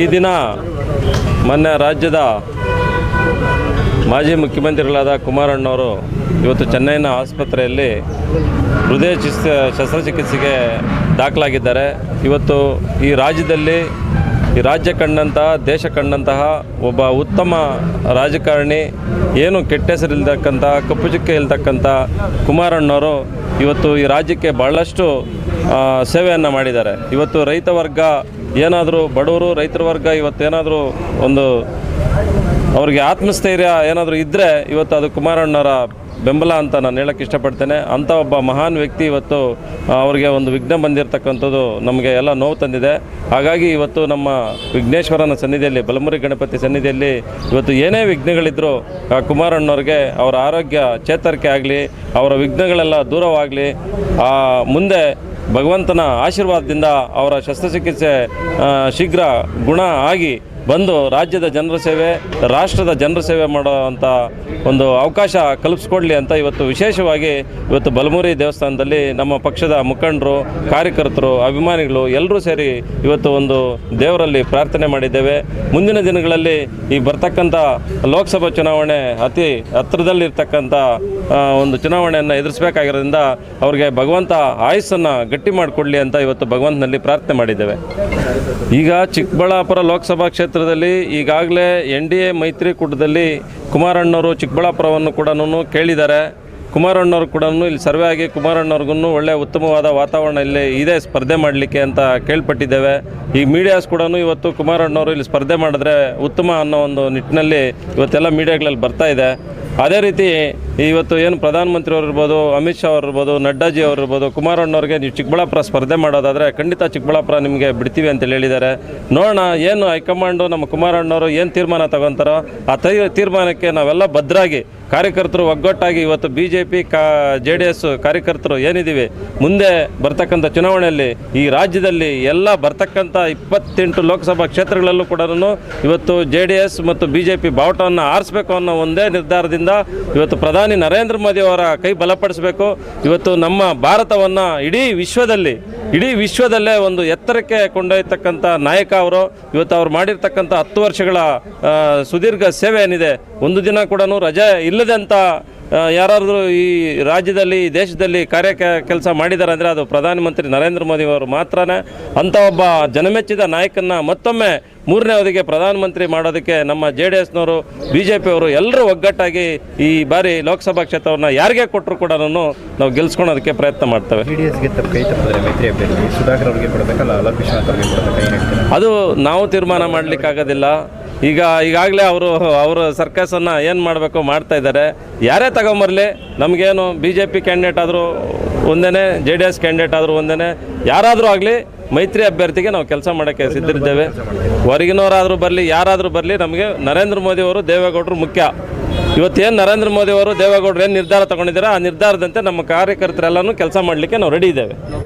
ಈ ದಿನ ಮೊನ್ನೆ ರಾಜ್ಯದ ಮಾಜಿ ಮುಖ್ಯಮಂತ್ರಿಗಳಾದ ಕುಮಾರಣ್ಣವರು ಇವತ್ತು ಚೆನ್ನೈನ ಆಸ್ಪತ್ರೆಯಲ್ಲಿ ಹೃದಯ ಚಿಸ್, ಶಸ್ತ್ರಚಿಕಿತ್ಸೆಗೆ ದಾಖಲಾಗಿದ್ದಾರೆ. ಇವತ್ತು ಈ ರಾಜ್ಯದಲ್ಲಿ ಈ ರಾಜ್ಯ ಕಂಡಂತಹ, ದೇಶ ಕಂಡಂತಹ ಒಬ್ಬ ಉತ್ತಮ ರಾಜಕಾರಣಿ, ಏನು ಕೆಟ್ಟ ಹೆಸರಿಲ್ತಕ್ಕಂಥ ಕಪ್ಪು ಚುಕ್ಕೆ ಇಲ್ತಕ್ಕಂಥ ಕುಮಾರಣ್ಣವರು ಇವತ್ತು ಈ ರಾಜ್ಯಕ್ಕೆ ಭಾಳಷ್ಟು ಸೇವೆಯನ್ನು ಮಾಡಿದ್ದಾರೆ. ಇವತ್ತು ರೈತ ವರ್ಗ ಏನಾದರೂ ಬಡವರು, ರೈತರ ವರ್ಗ ಇವತ್ತೇನಾದರೂ ಒಂದು ಅವರಿಗೆ ಆತ್ಮಸ್ಥೈರ್ಯ ಏನಾದರೂ ಇದ್ದರೆ ಇವತ್ತು ಅದು ಕುಮಾರಣ್ಣರ ಬೆಂಬಲ ಅಂತ ನಾನು ಹೇಳಕ್ಕೆ ಇಷ್ಟಪಡ್ತೇನೆ. ಅಂಥ ಒಬ್ಬ ಮಹಾನ್ ವ್ಯಕ್ತಿ ಇವತ್ತು ಅವರಿಗೆ ಒಂದು ವಿಘ್ನ ಬಂದಿರತಕ್ಕಂಥದ್ದು ನಮಗೆ ಎಲ್ಲ ನೋವು ತಂದಿದೆ. ಹಾಗಾಗಿ ಇವತ್ತು ನಮ್ಮ ವಿಘ್ನೇಶ್ವರನ ಸನ್ನಿಧಿಯಲ್ಲಿ, ಬಲಮುರಿ ಗಣಪತಿ ಸನ್ನಿಧಿಯಲ್ಲಿ ಇವತ್ತು ಏನೇ ವಿಘ್ನಗಳಿದ್ದರೂ ಕುಮಾರಣ್ಣವ್ರಿಗೆ ಅವರ ಆರೋಗ್ಯ ಚೇತರಿಕೆ ಆಗಲಿ, ಅವರ ವಿಘ್ನಗಳೆಲ್ಲ ದೂರವಾಗಲಿ ಮುಂದೆ ಭಗವಂತನ ಆಶೀರ್ವಾದದಿಂದ ಅವರ ಶಸ್ತ್ರಚಿಕಿತ್ಸೆ ಶೀಘ್ರ ಗುಣ ಆಗಿ ಬಂದು ರಾಜ್ಯದ ಜನರ ಸೇವೆ, ರಾಷ್ಟ್ರದ ಜನರ ಸೇವೆ ಮಾಡುವಂಥ ಒಂದು ಅವಕಾಶ ಕಲ್ಪಿಸ್ಕೊಡ್ಲಿ ಅಂತ ಇವತ್ತು ವಿಶೇಷವಾಗಿ ಇವತ್ತು ಬಲಮುರಿ ದೇವಸ್ಥಾನದಲ್ಲಿ ನಮ್ಮ ಪಕ್ಷದ ಮುಖಂಡರು, ಕಾರ್ಯಕರ್ತರು, ಅಭಿಮಾನಿಗಳು ಎಲ್ಲರೂ ಸೇರಿ ಇವತ್ತು ಒಂದು ದೇವರಲ್ಲಿ ಪ್ರಾರ್ಥನೆ ಮಾಡಿದ್ದೇವೆ. ಮುಂದಿನ ದಿನಗಳಲ್ಲಿ ಈ ಬರ್ತಕ್ಕಂಥ ಲೋಕಸಭಾ ಚುನಾವಣೆ ಅತಿ ಹತ್ತಿರದಲ್ಲಿರ್ತಕ್ಕಂಥ ಒಂದು ಚುನಾವಣೆಯನ್ನು ಎದುರಿಸಬೇಕಾಗಿರೋದ್ರಿಂದ ಅವರಿಗೆ ಭಗವಂತ ಆಯಸ್ಸನ್ನು ಗಟ್ಟಿ ಮಾಡಿಕೊಡ್ಲಿ ಅಂತ ಇವತ್ತು ಭಗವಂತನಲ್ಲಿ ಪ್ರಾರ್ಥನೆ ಮಾಡಿದ್ದೇವೆ. ಈಗ ಚಿಕ್ಕಬಳ್ಳಾಪುರ ಲೋಕಸಭಾ ಕ್ಷೇತ್ರದಲ್ಲಿ ಈಗಾಗಲೇ ಎನ್ ಡಿ ಎ ಮೈತ್ರಿಕೂಟದಲ್ಲಿ ಕುಮಾರಣ್ಣವರು ಚಿಕ್ಕಬಳ್ಳಾಪುರವನ್ನು ಕೂಡ ಕೇಳಿದ್ದಾರೆ. ಕುಮಾರಣ್ಣವ್ರು ಕೂಡ ಇಲ್ಲಿ ಸರ್ವೆ ಆಗಿ ಕುಮಾರಣ್ಣವ್ರಿಗೂ ಒಳ್ಳೆಯ ಉತ್ತಮವಾದ ವಾತಾವರಣ ಇಲ್ಲಿ ಇದೆ ಸ್ಪರ್ಧೆ ಮಾಡಲಿಕ್ಕೆ ಅಂತ ಕೇಳ್ಪಟ್ಟಿದ್ದೇವೆ. ಈ ಮೀಡಿಯಾಸ್ ಕೂಡ ಇವತ್ತು ಕುಮಾರಣ್ಣವರು ಇಲ್ಲಿ ಸ್ಪರ್ಧೆ ಮಾಡಿದ್ರೆ ಉತ್ತಮ ಅನ್ನೋ ಒಂದು ನಿಟ್ಟಿನಲ್ಲಿ ಇವತ್ತೆಲ್ಲ ಮೀಡಿಯಾಗಳಲ್ಲಿ ಬರ್ತಾ ಇದೆ. ಅದೇ ರೀತಿ ಇವತ್ತು ಏನು ಪ್ರಧಾನಮಂತ್ರಿಯವರು ಇರ್ಬೋದು ಅಮಿತ್ ಶಾ ಅವರು ಇರ್ಬೋದು ನಡ್ಡಾಜಿ ಅವರು ಇರ್ಬೋದು ಕುಮಾರಣ್ಣವ್ರಿಗೆ ನೀವು ಚಿಕ್ಕಬಳ್ಳಾಪುರ ಸ್ಪರ್ಧೆ ಮಾಡೋದಾದರೆ ಖಂಡಿತ ಚಿಕ್ಕಬಳ್ಳಾಪುರ ನಿಮಗೆ ಬಿಡ್ತೀವಿ ಅಂತ ಹೇಳಿದ್ದಾರೆ. ನೋಡೋಣ, ಏನು ಹೈಕಮಾಂಡು, ನಮ್ಮ ಕುಮಾರಣ್ಣವರು ಏನು ತೀರ್ಮಾನ ತಗೊತಾರೋ ಆ ತೈ, ತೀರ್ಮಾನಕ್ಕೆ ನಾವೆಲ್ಲ ಭದ್ರಾಗಿ, ಕಾರ್ಯಕರ್ತರು ಒಗ್ಗಟ್ಟಾಗಿ ಇವತ್ತು ಬಿ ಜೆ ಪಿ ಕಾ, ಜೆ ಡಿ ಎಸ್ ಕಾರ್ಯಕರ್ತರು ಏನಿದ್ದೀವಿ, ಮುಂದೆ ಬರ್ತಕ್ಕಂಥ ಚುನಾವಣೆಯಲ್ಲಿ ಈ ರಾಜ್ಯದಲ್ಲಿ ಎಲ್ಲ ಬರ್ತಕ್ಕಂಥ ಇಪ್ಪತ್ತೆಂಟು ಲೋಕಸಭಾ ಕ್ಷೇತ್ರಗಳಲ್ಲೂ ಕೂಡ ಇವತ್ತು ಜೆ ಮತ್ತು ಬಿ ಜೆ ಪಿ ಬಾವುಟವನ್ನು ಆರಿಸಬೇಕು ಅನ್ನೋ ಒಂದೇ ನಿರ್ಧಾರದಿಂದ ಇವತ್ತು ಪ್ರಧಾನಿ ನರೇಂದ್ರ ಮೋದಿ ಅವರ ಕೈ ಬಲಪಡಿಸಬೇಕು. ಇವತ್ತು ನಮ್ಮ ಭಾರತವನ್ನು ಇಡೀ ವಿಶ್ವದಲ್ಲಿ, ಇಡೀ ವಿಶ್ವದಲ್ಲೇ ಒಂದು ಎತ್ತರಕ್ಕೆ ಕೊಂಡೊಯ್ತಕ್ಕಂಥ ನಾಯಕ ಅವರು, ಇವತ್ತು ಅವ್ರು ಮಾಡಿರ್ತಕ್ಕಂಥ ಹತ್ತು ವರ್ಷಗಳ ಸುದೀರ್ಘ ಸೇವೆ ಏನಿದೆ, ಒಂದು ದಿನ ಕೂಡ ರಜೆ ಅಂತ ಯಾರಾದರೂ ಈ ರಾಜ್ಯದಲ್ಲಿ, ಈ ದೇಶದಲ್ಲಿ ಕಾರ್ಯ ಕೆಲಸ ಮಾಡಿದ್ದಾರೆ ಅಂದರೆ ಅದು ಪ್ರಧಾನಮಂತ್ರಿ ನರೇಂದ್ರ ಮೋದಿ ಅವರು ಮಾತ್ರನೇ. ಅಂಥ ಒಬ್ಬ ಜನಮೆಚ್ಚಿದ ನಾಯಕನ ಮತ್ತೊಮ್ಮೆ ಮೂರನೇ ಅವಧಿಗೆ ಪ್ರಧಾನಮಂತ್ರಿ ಮಾಡೋದಕ್ಕೆ ನಮ್ಮ ಜೆ ಡಿ ಎಸ್ನವರು ಬಿ ಜೆ ಪಿಯವರು ಎಲ್ಲರೂ ಒಗ್ಗಟ್ಟಾಗಿ ಈ ಬಾರಿ ಲೋಕಸಭಾ ಕ್ಷೇತ್ರವನ್ನು ಯಾರಿಗೆ ಕೊಟ್ಟರು ಕೂಡ ನಾವು ಗೆಲ್ಸ್ಕೊಳೋದಕ್ಕೆ ಪ್ರಯತ್ನ ಮಾಡ್ತೇವೆ. ಅದು ನಾವು ತೀರ್ಮಾನ ಮಾಡಲಿಕ್ಕಾಗೋದಿಲ್ಲ. ಈಗ ಈಗಾಗಲೇ ಅವರು ಅವರ ಸರ್ಕಸನ್ನು ಏನು ಮಾಡಬೇಕು ಮಾಡ್ತಾ ಇದ್ದಾರೆ. ಯಾರೇ ತಗೊಂಬರಲಿ ನಮಗೇನು ಬಿ ಜೆ ಪಿ ಕ್ಯಾಂಡಿಡೇಟ್ ಆದರೂ ಒಂದೇ ಜೆ ಡಿ ಎಸ್ ಕ್ಯಾಂಡಿಡೇಟ್ ಆದರೂ ಒಂದೇ ಯಾರಾದರೂ ಆಗಲಿ ಮೈತ್ರಿ ಅಭ್ಯರ್ಥಿಗೆ ನಾವು ಕೆಲಸ ಮಾಡೋಕ್ಕೆ ಸಿದ್ಧರಿದ್ದೇವೆ. ಹೊರಗಿನವರಾದರೂ ಬರಲಿ, ಯಾರಾದರೂ ಬರಲಿ, ನಮಗೆ ನರೇಂದ್ರ ಮೋದಿ ಅವರು ದೇವೇಗೌಡರು ಮುಖ್ಯ. ಇವತ್ತೇನು ನರೇಂದ್ರ ಮೋದಿ ಅವರು ದೇವೇಗೌಡರು ಏನು ನಿರ್ಧಾರ ತಗೊಂಡಿದ್ದಾರೆ, ಆ ನಿರ್ಧಾರದಂತೆ ನಮ್ಮ ಕಾರ್ಯಕರ್ತರೆಲ್ಲನೂ ಕೆಲಸ ಮಾಡಲಿಕ್ಕೆ ನಾವು ರೆಡಿ ಇದ್ದೇವೆ.